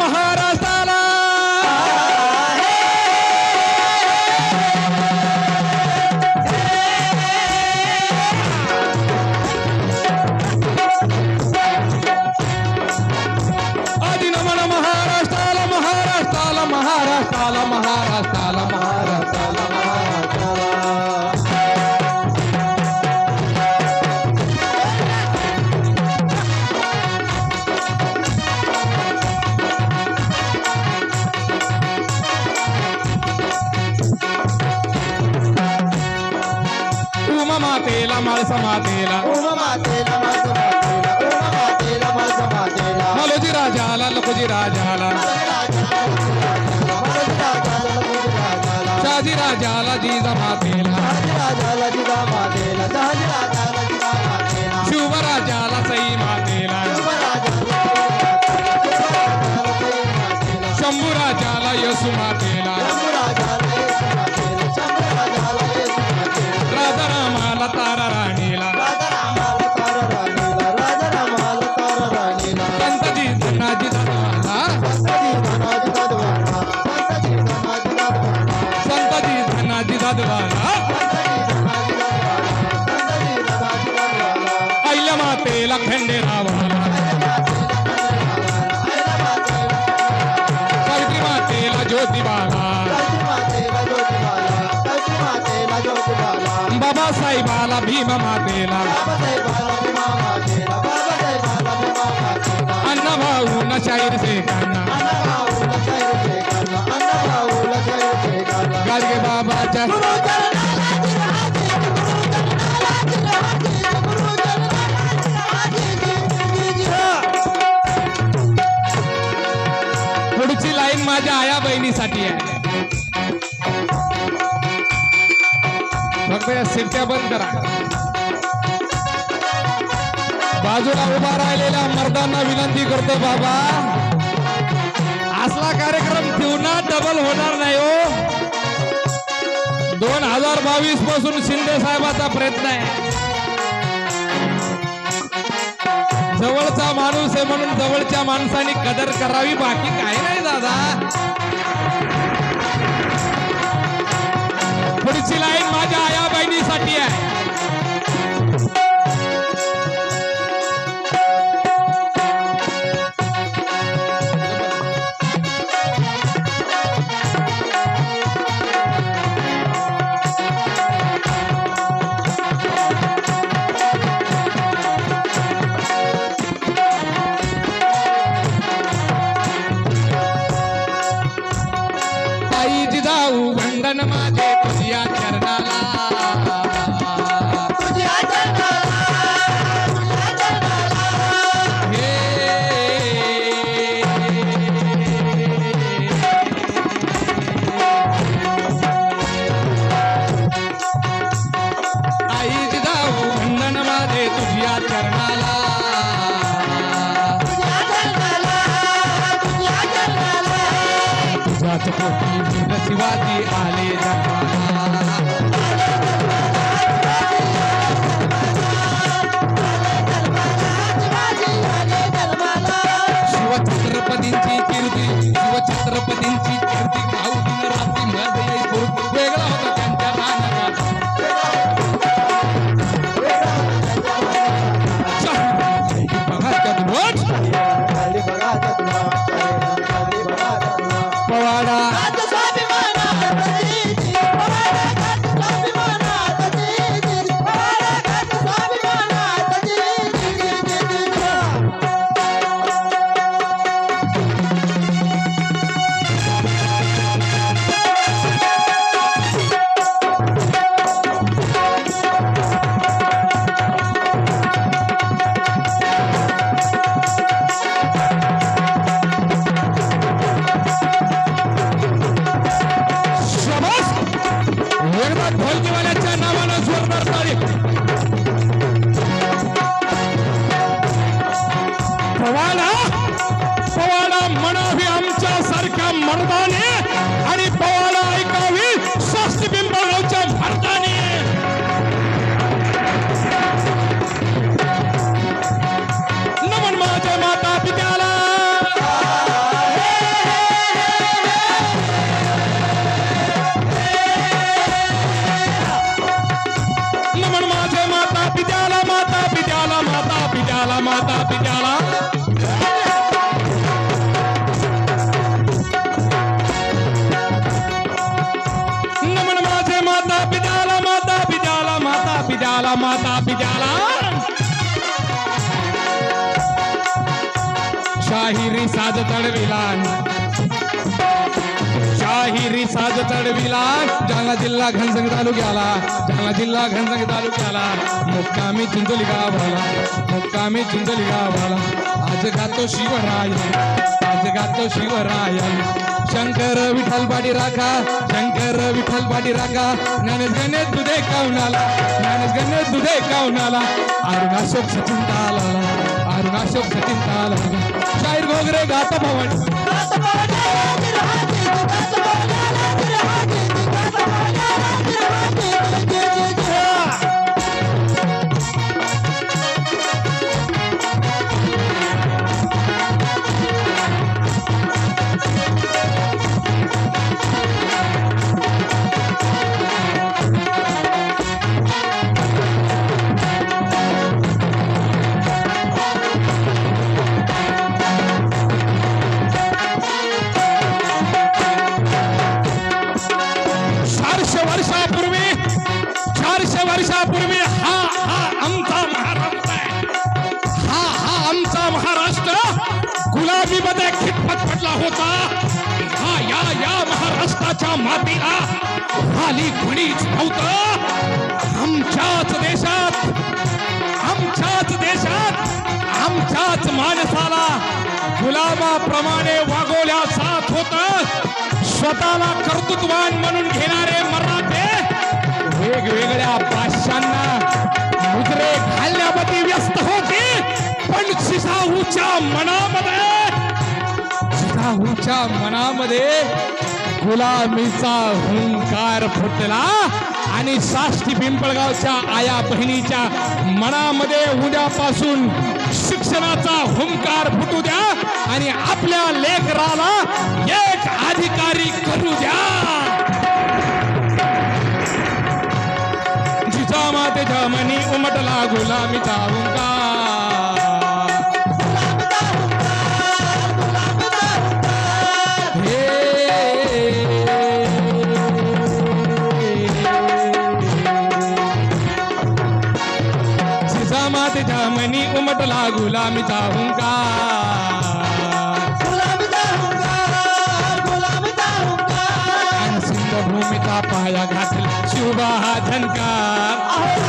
మహారాష్ట్రలో. అది నమన మహారాష్ట్రాల మహారాష్ట్రాల మహారాష్ట్రాల మహారాష్ట్రాల మహారాష్ట్రాల मातेला माळसा मातेला उमा मातेला माझ मातेला उमा मातेला माझ मातेला मलोजी राजाला लखोजी राजाला. शहाजी राजाला जिजा मातेला. शिवराजाला सई मातेला. शंभू राजाला यसू मातेला. रखा दीवाना अल्लामा तेला खंडे रावला कल्पिमा तेला बाबा साई बाला भीमा मातेला. अन्ना भाऊ न शायर से कर बाबाच्या पुढची लाईन माझ्या आया बहिणीसाठी आहे. फक्त या शिरक्या बंद करा. बाजूला उभा राहिलेल्या मर्दांना विनंती करतो बाबा. असला कार्यक्रम ठेवणार डबल होणार नाही हो. दोन हजार बावीसपासून शिंदे साहेबाचा प्रयत्न आहे. जवळचा माणूस आहे म्हणून जवळच्या माणसाने कदर करावी बाकी काही नाही दादा. पुढची लाईन माझ्या आया बहिणीसाठी आहे. शिवाजी आले जन्माला ಮರದಾನೆ माता पित्याला. शाहिरी साज तडविला शाहिरी साज तडविला जालना जिल्हा घनसंग तालुक्याला. जालना जिल्हा घनसंग तालुक्याला. मुक्कामी चिंचोली गावाला. मुक्कामी चिंचोली गावाला. आज गातो शिवराय. आज गातो शिवराय. शंकर विठ्ठल पाटी राखा शंकर विठ्ठल पाटी राखा. ज्ञानेश गणेश दुधे काउनाला ज्ञानेश गणेश दुधे काउनाला अरुण अशोक सचिन तालाला अरुण अशोक सचिन तालाला. शाहीर गोगरे गाता भवन. वर्षापूर्वी हा हा आमचा महाराष्ट्र हा हा आमचा महाराष्ट्र गुलाबीमध्ये खितपत पडला होता. हा या या महाराष्ट्राच्या मातीला खाली कुणीच नव्हतं. आमच्याच देशात आमच्याच देशात आमच्याच माणसाला गुलाबाप्रमाणे वागवल्या जात होत. स्वतःला कर्तृत्वान म्हणून घेणारे मर वेगवेगळ्या भाषांना मुद्रे घालण्यामध्ये व्यस्त होते. पण जिजाऊच्या मनामध्ये जिजाऊच्या मनामध्ये गुलामीचा हुंकार फुटला आणि साष्टी पिंपळगावच्या आया बहिणीच्या मनामध्ये उद्यापासून शिक्षणाचा हुंकार फुटू द्या आणि आपल्या लेकराला एक अधिकारी करू द्या. उमटला गुलामीचा हुंकार. जिजामातेच्या मनी उमटला गुलामीचा आणि सिंधभूमीचा पाया घातला शिवबा हा झनकार